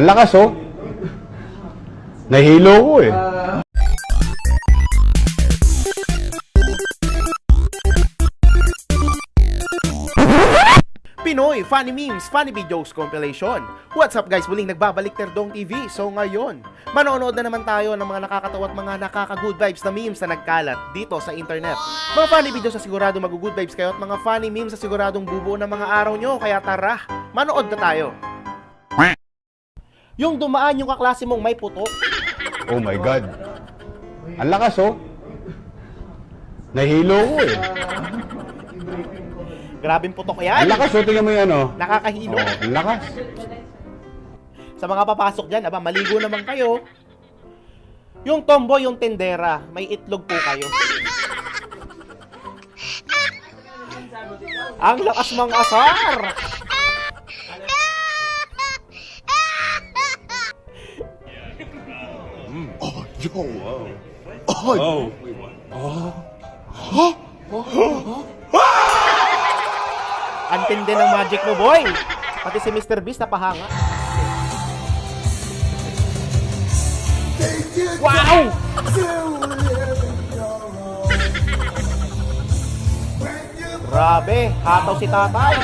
Ang lakas oh. Nahilo ko eh. Pinoy Funny Memes, Funny Videos Compilation. What's up guys? Muling nagbabalik Terdong TV. So ngayon, manonood na naman tayo ng mga nakakatawa at mga nakaka-good vibes na memes na nagkalat dito sa internet. Mga funny videos na sigurado mag-good vibes kayo at mga funny memes na siguradong bubuo ng mga araw nyo. Kaya tara, manood na tayo. Yung dumaan yung kaklase mong may puto. Oh my God. Ang lakas oh. Nahilo ko eh. Grabing putok Ang yan. lakas oh. Tingnan mo yan oh. Nakakahilo. Oh, ang lakas. Sa mga papasok dyan, aba, maligo naman kayo. Yung tomboy, yung tendera, may itlog po kayo. Ang lakas mga asar! Ang tindi ng magic mo, boy! Pati si Mr. Beast napahanga. Wow! Grabe, hataw si tatay.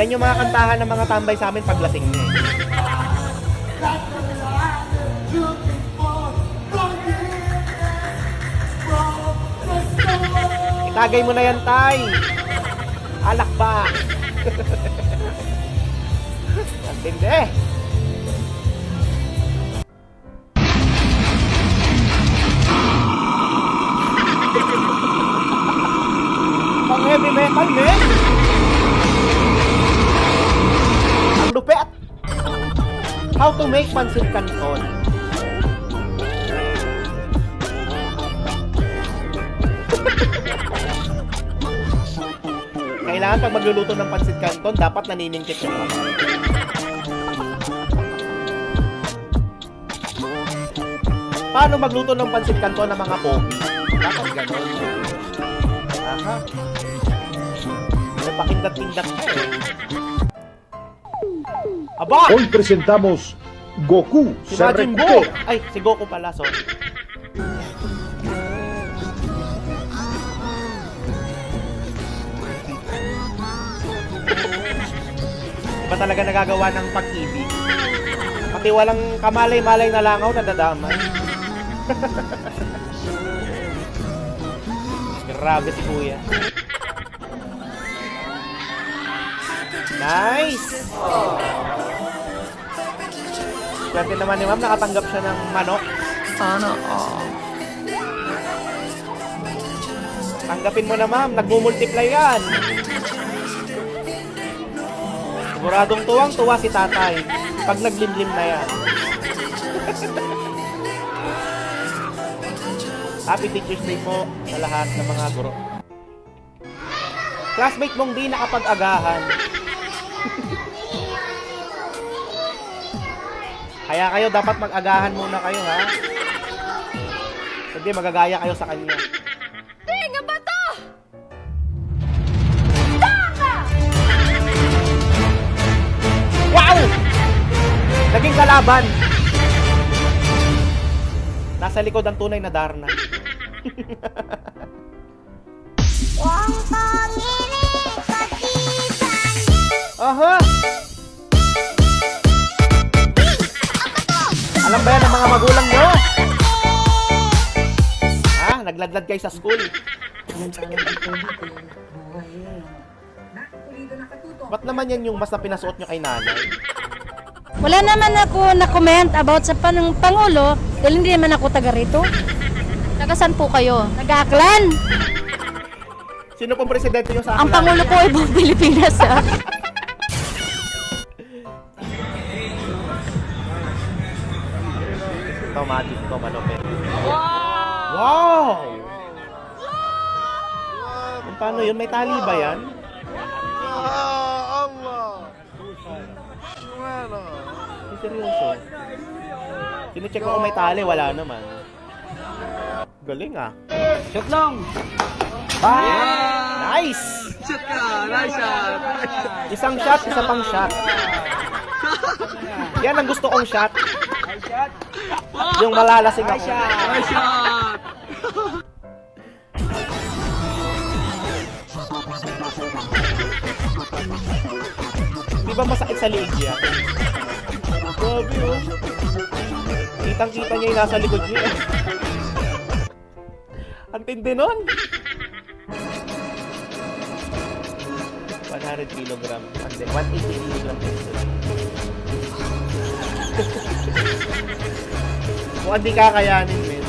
Yan yung mga kantahan ng mga tambay sa amin paglasing niya. Eh. Itagay mo na yan, tay. Alak ba? Ang tindi. Pang heavy metal, men! How to make pancit canton. Kailangan pag magluluto ng pancit canton, dapat naniningkit yung mga. Paano magluto ng pancit canton ng mga pogi? Dapat ganon. Aha. May pakindat-kindat ka eh. Aba! Hoy presentamos Goku Si se Majin. Buu! Ay, si Goku pala, sorry. Iba talaga nagagawa ng pag-ibig. Pati walang kamalay-malay na langaw na dadamay. Grabe si Kuya. Nice! Swerte naman ni ma'am, nakatanggap siya ng manok. Sana all. Tanggapin mo na ma'am, nagmumultiply yan. Siguradong tuwang tuwa si tatay pag naglimlim na yan. Happy Teacher's Day po sa lahat ng mga guro. Classmate mong di nakapag-agahan. Kaya kayo dapat mag-agahan muna kayo ha. Hindi magagaya kayo sa kanya. Tinga ba to? Wow! Naging kalaban. Nasa likod ang tunay na Darna. Aha! Alam ba yan ng mga magulang nyo? Ha? Nagladlad kayo sa school. Ba't naman yan yung mas na pinasuot nyo kay nanay? Wala naman ako na-comment about sa pang Pangulo dahil hindi naman ako taga rito. Nagasan po kayo? Nag-aaklan. Sino pong presidente nyo sa Ang Aklan? Pangulo po ay buong Pilipinas. ah. Ito, magic to, malupit. Wow! Kung paano yun? May tali ba yan? Ay, seryoso. Sine-check ko kung may tali, wala naman. Galing ah. Shot lang! Nice! Isang shot, isa pang shot. Yan ang gusto kong shot. Yung malalasing ako. Di ba masakit sa liig yan? Grabe oh. Kitang-kita niya yung nasa likod niya. Ang tindi nun. 100 kilogram. Hindi, 180 kilogram. Kung hindi kakayanin, men.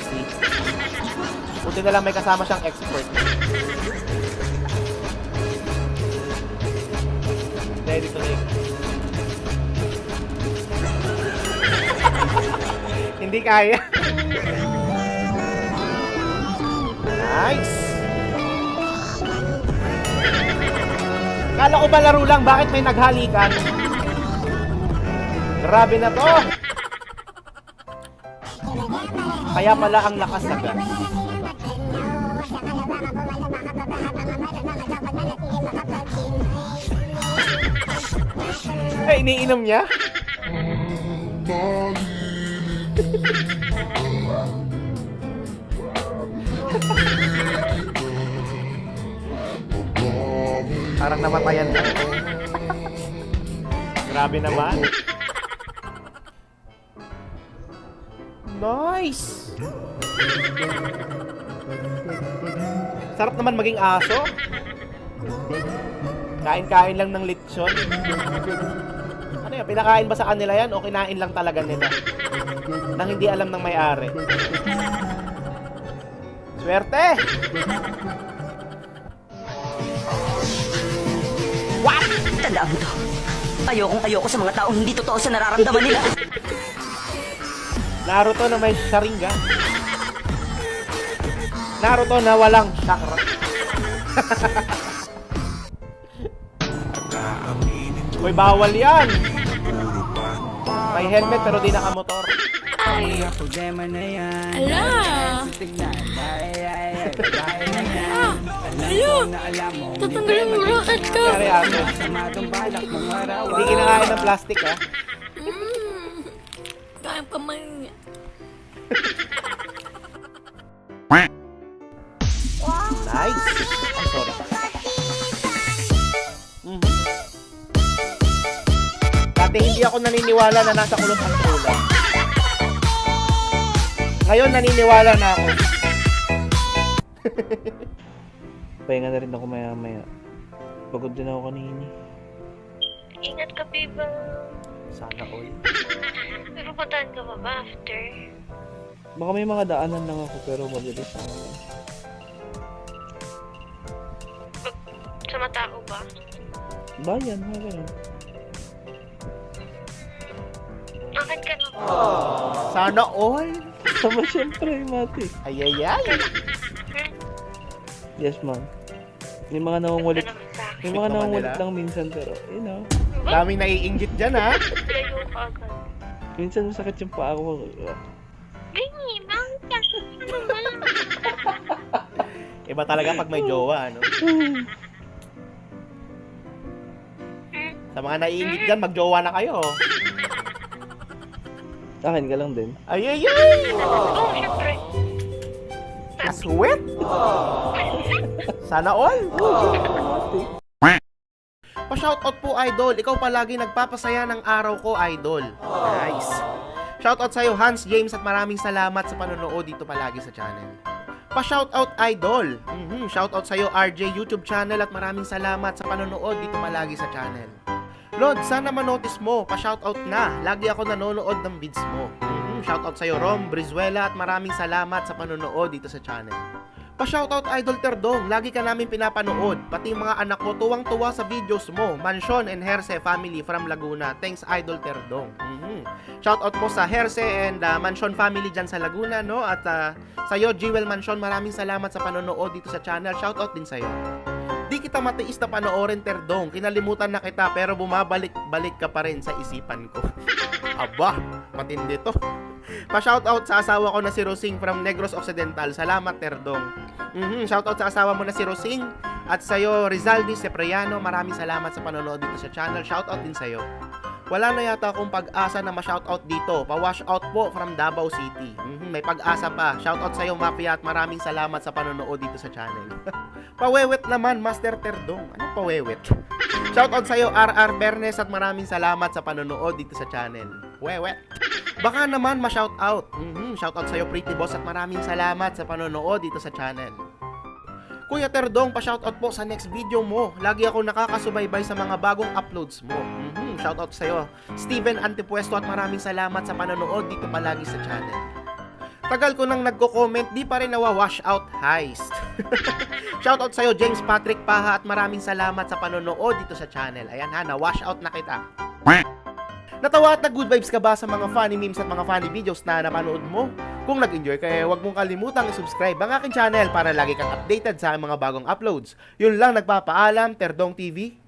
See. Buti na lang may kasama siyang expert. Ready to make. Hindi kaya. nice. Kala ko ba laro lang, bakit may naghalikan? Grabe na to. Kaya pala ang lakas sa gas. Ay, iniinom niya? Parang namatayan na. Grabe naman. Nice! Sarap naman maging aso. Kain-kain lang ng lechon. Ano yan? Pinakain ba sa kanila yan o kinain lang talaga nila? Nang hindi alam ng may-ari. Swerte! What? Tandaan mo to. Ayokong ayoko sa mga taong hindi totoo sa nararamdaman nila. Naruto na may sharingan. Naruto na walang chakra. Uy, bawal yan. May helmet pero di nakamotor. Ala! Ah! Ala! Tatanggalin mo rocket ko! Kaya ate. Hindi kinakain ng plastic ha. Kaya pa man niya. Nice. Ay, sorry. Mhm. Dati hindi ako naniniwala na nasa kulot ang ulam. Ngayon naniniwala na ako. Pahinga na rin ako maya maya. Pagod din ako kanini. Ingat ka, Biba. Sana all. May pupuntahan ka pa ba after? Baka may mga daanan lang ako pero mabilis lang naman. Sa mata ko ba? Bayan, mga ganun. Akin ka na. Sana all. Sama syempre, mati. Ayayay. Yes, ma'am. May mga nangungulit. naman sa akin. May Sweet mga naman nangungulit nila. lang minsan pero, you know. Daming naiinggit dyan ha. Layo ka agad. Minsan masakit yung paa ko. Bingi, bakit ka? Ba? Iba talaga pag may jowa, ano? Sa mga naiinggit dyan, magjowa na kayo. Akin ka lang din. Ayayay! Oo, syempre. Sana all! Pa-shoutout po, Idol. Ikaw palagi nagpapasaya ng araw ko, Idol. Nice. Shoutout sa'yo, Hans James, at maraming salamat sa panonood dito palagi sa channel. Pa-shoutout, Idol. Mhm, Shoutout sa'yo, RJ YouTube channel, at maraming salamat sa panonood dito palagi sa channel. Lord, sana manotice mo. Pa-shoutout na. Lagi ako nanonood ng vids mo. Mhm, Shoutout sa'yo, Rom Brizuela, at maraming salamat sa panonood dito sa channel. Pa-shoutout Idol Terdong, lagi ka namin pinapanood. Pati mga anak ko tuwang-tuwa sa videos mo. Mansyon and Herse family from Laguna. Thanks Idol Terdong. Mhm. Shoutout po sa Herse and uh, Mansyon family dyan sa Laguna, no? At uh, sa'yo, Jewel Mansyon, maraming salamat sa panonood dito sa channel. Shoutout din sa'yo. Di kita matiis na panoorin, Terdong. Kinalimutan na kita pero bumabalik-balik ka pa rin sa isipan ko. Aba, matindi to. Pa-shoutout sa asawa ko na si Rosing from Negros Occidental. Salamat, Terdong. Mhm, shoutout sa asawa mo na si Rosing at sa'yo, Rizaldi Sepriano. Maraming salamat sa panonood dito sa channel. Shoutout din sa'yo. Wala na yata akong pag-asa na ma-shoutout dito. Pa-wash out po from Davao City. Mhm, may pag-asa pa. Shoutout sa'yo, Mafia, at maraming salamat sa panonood dito sa channel. pawewet naman, Master Terdong. Ano pawewet? Shoutout sa'yo, RR Bernes, at maraming salamat sa panonood dito sa channel. Wewet. Baka naman ma-shoutout. Mhm, shoutout sa'yo, Pretty Boss, at maraming salamat sa panonood dito sa channel. Kuya Terdong, pa-shoutout po sa next video mo. Lagi ako nakakasubaybay sa mga bagong uploads mo. Mhm, shoutout sa'yo. Steven Antipuesto at maraming salamat sa panonood dito palagi sa channel. Tagal ko nang nagko-comment, di pa rin nawa-wash out heist. shoutout sa'yo, James Patrick Paha at maraming salamat sa panonood dito sa channel. Ayan ha, na-wash out na kita. Natawa at nag-good vibes ka ba sa mga funny memes at mga funny videos na napanood mo? Kung nag-enjoy ka, eh, huwag mong kalimutang i-subscribe ang aking channel para lagi kang updated sa mga bagong uploads. Yun lang nagpapaalam, Terdong TV.